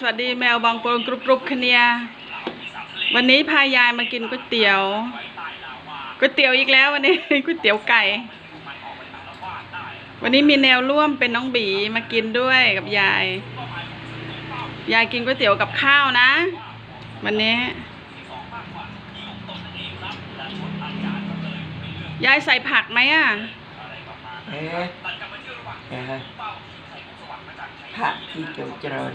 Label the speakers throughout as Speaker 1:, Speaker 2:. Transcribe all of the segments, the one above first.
Speaker 1: สวัสดีแมวบางปนกรุบกรุบคเนียวันนี้พายายมากินก๋วยเตี๋ยวก๋วยเตี๋ยวอีกแล้ววันนี้ก๋วยเตี๋ยวไก่ วันนี้มีแนวร่วมเป็นน้องบีมากินด้วยกับยาย ยายกินก๋วยเตี๋ยวกับข้าวนะ วันนี้ ยายใส่ผักไหมอะ
Speaker 2: เอ๊ะเอ๊ะผักที่เจริญ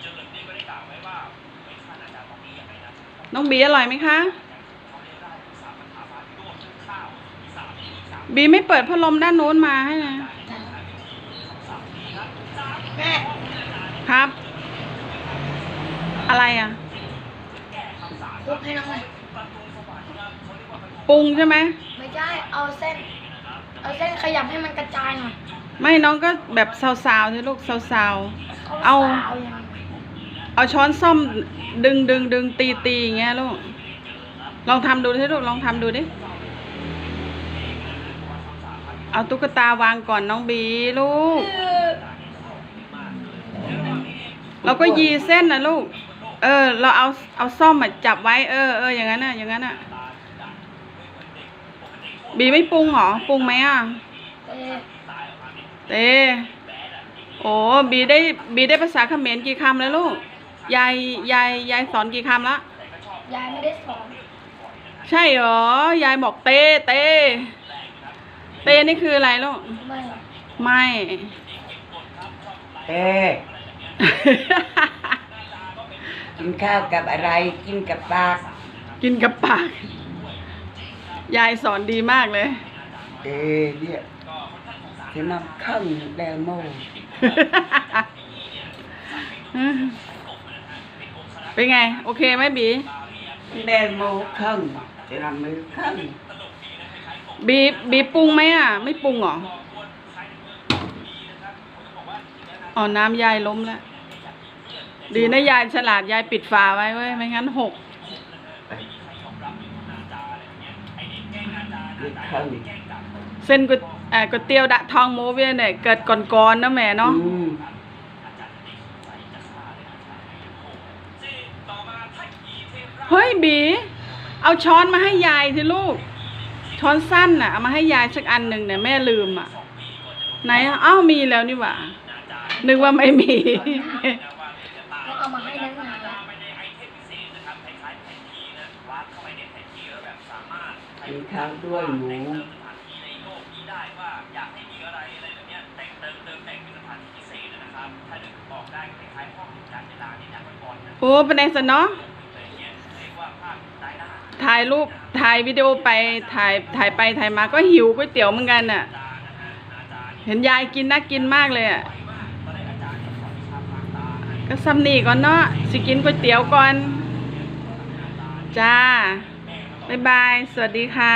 Speaker 1: น้องบีอร่อยไหมคะ บีไม่เปิดพัดลมด้านโน้นมาให้นะ
Speaker 3: แม่
Speaker 1: ครับ อะไรอะ
Speaker 3: คลุกให้น้องหน่อย
Speaker 1: ปรุงใช่ไหม
Speaker 3: ไม่ใช่ เอาเส้น เอาเส้นขยำให้มันกระจายหน่อย
Speaker 1: ไม่น้องก็แบบซาวๆใช่ลูกซาว
Speaker 3: เขา
Speaker 1: เอา
Speaker 3: สาวอย่างนี้
Speaker 1: ๆ เอาช้อนส้อมดึงดึงดึงตีตีอย่างเงี้ยลูก ลองทำดูสิลูกลองทำดูดิ เอาตุ๊กตาวางก่อนน้องบีลูก เราก็ยีเส้นนะลูก เออ เราเอาเอาซ่อมมาจับไว้ เออเอออย่างนั้นน่ะอย่างนั้นน่ะ บีไม่ปรุงเหรอปรุงไหมอะ
Speaker 3: เอ๊ะ
Speaker 1: เต้โอ้บีได้บีได้ภาษาเขมรกี่คำแล้วลูก ยายยายยายสอนกี่คำละ
Speaker 3: ยายไม่ได้สอน
Speaker 1: ใช่เหรอ ยายบอกเต้เต้เต้นี่คืออะไรลูก
Speaker 3: ไม่
Speaker 1: ไม่
Speaker 2: เอ๊ะกินข้าวกับอะไร กินกับปลาก
Speaker 1: กินกับปาก ยายสอนดีมากเลย
Speaker 2: เอ๊ะเนี่ยจะนำข้างแดงโม่
Speaker 1: เป็นไง โอเคไหมบี
Speaker 2: แดงโม่ข้างจะนำมือข้าง
Speaker 1: บีบีปรุงไหมอะ ไม่ปรุงเหรออ๋อน้ำยายล้มแล้ว ดีนะยายฉลาดยายปิดฝาไว้เว้ย ไม่งั้นหก
Speaker 2: มือข้าง
Speaker 1: เส้นก๋วยเอ่อก๋วยเตี๋ยวดะทองหมูเวียนเนี่ยเกิดก่อนๆนะแม่เนาะ
Speaker 2: อืม
Speaker 1: เฮ้ยบี เอาช้อนมาให้ยายสิลูก ช้อนสั้นน่ะเอามาให้ยายสักอันหนึ่งเนี่ยแม่ลืมอะ ไหนอะอ้าวมีแล้วนี่หว่า นึกว่าไม่มี
Speaker 3: ต้องเอามาให้น้องหน่อย
Speaker 2: กินข้าวด้วยหมู
Speaker 1: โอ้เป็นไงสนเนาะ ถ่ายรูปถ่ายวิดีโอไปถ่ายถ่ายไปถ่ายมาก็หิวก๋วยเตี๋ยวเหมือนกันน่ะ เห็นยายกินน่ากินมากเลยอะก็ซ้ำนี่ก่อนเนาะสิกินก๋วยเตี๋ยวก่อน จ้า บ๊ายบาย สวัสดีค่ะ